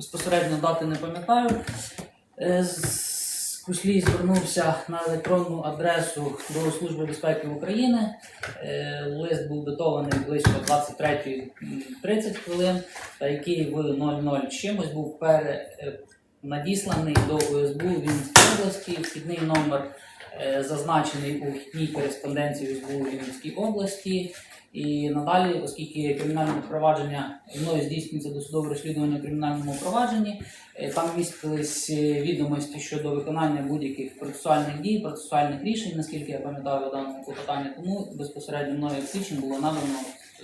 Безпосередньо дати не пам'ятаю. Е, Куслій звернувся на електронну адресу до Служби безпеки України. Е, Лист був датований близько 23.30 хвилин, який в 00 чимось був пере, е, надісланий до ОСБУ Вінницької області. Вхідний номер зазначений у вхідній кореспонденції ОСБУ Вінницькій області. І надалі, оскільки кримінальне провадження мною здійснюється досудове розслідування у кримінальному провадженні, е, там містились е, відомості щодо виконання будь-яких процесуальних дій, процесуальних рішень, наскільки я пам'ятаю даному клопотанні, тому безпосередньо мною слідчим було надано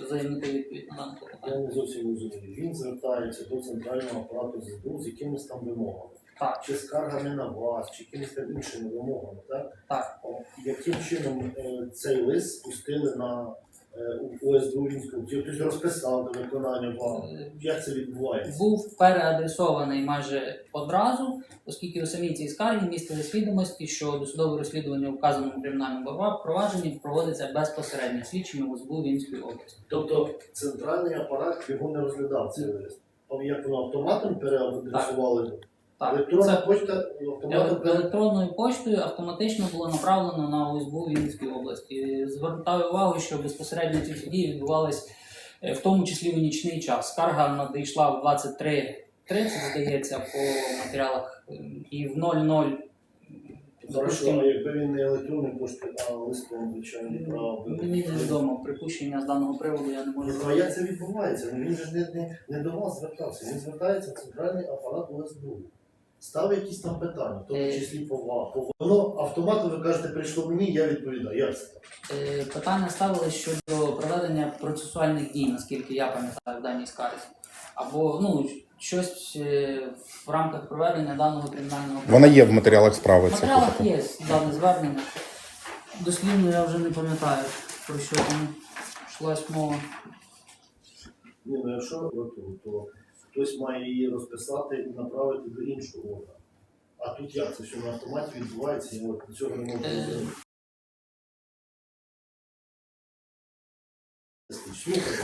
заявнити відповідь на дане клопотання. Я не зовсім розумію. Він звертається до центрального апарату ЗСБУ з якимись там вимогами. Так, Чи скаргами на вас, чи якимись там іншими вимогами, так? так. О, Яким чином е, цей лист спустили на е, у ОСБУ Вінську? Чи хтось розписав до виконання вам? Е, Як це відбувається? був переадресований майже одразу, оскільки у самій цій скаргі містились відомості, що досудове розслідування у вказаному кримінальному прова- провадженні проводиться безпосередньо слідчими в ОСБУ Вінської області. Тобто центральний апарат його не розглядав цей лист. А Як воно автоматом переадресували? Так, Електронна це почта автоматом електронною поштою автоматично було направлено на ОСБУ Вінницької області. Звертаю увагу, що безпосередньо ці дії відбувались е, в тому числі у нічний час. Скарга надійшла в 23.30, здається, по матеріалах, е, і в 00 Хорошо, а якби він не електронною поштою, а листом, звичайно, відправив. би- Мені невідомо припущення з даного приводу, я не можу Ну, а як це відбувається? Ну він же ж не, не, не до вас звертався, він звертається в центральний апарат ОСБУ. Ставить якісь там питання, в тому Е. числі по Воно автоматом, ви кажете, прийшло мені, я відповідаю. Як це? Е, Питання ставили щодо проведення процесуальних дій, наскільки я пам'ятаю в даній скарзі. Або ну, щось е, в рамках проведення даного кримінального Вона є в матеріалах справи. В Це матеріалах є дане звернення. Дослівно я вже не пам'ятаю, про що там йшлась мова. Ні, ну якщо готово, то хтось має її розписати і направити до іншого органу. А тут як це все на автоматі відбувається, і от цього не можна Е. зробити.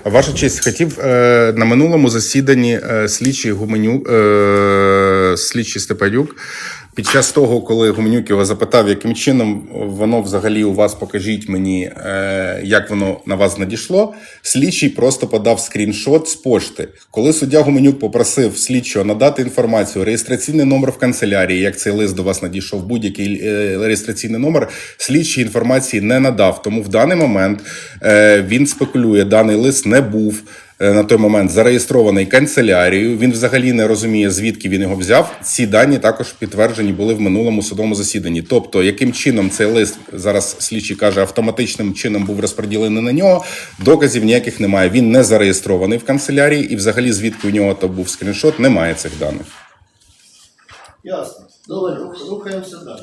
Ваша честь, хотів е, на минулому засіданні е, слідчий Гуменюк, е, слідчий Степанюк, під час того, коли Гуменюк його запитав, яким чином воно взагалі у вас покажіть мені, е, як воно на вас надійшло, слідчий просто подав скріншот з пошти. Коли суддя Гуменюк попросив слідчого надати інформацію, реєстраційний номер в канцелярії, як цей лист до вас надійшов, будь-який е, реєстраційний номер, слідчий інформації не надав. Тому в даний момент е, він спекулює, даний лист не був на той момент зареєстрований канцелярією. Він взагалі не розуміє, звідки він його взяв. Ці дані також підтверджені були в минулому судовому засіданні. Тобто, яким чином цей лист зараз слідчий каже, автоматичним чином був розподілений на нього. Доказів ніяких немає. Він не зареєстрований в канцелярії, і взагалі звідки у нього то був скріншот, немає цих даних. Ясно. Добре, рух- рухаємося далі.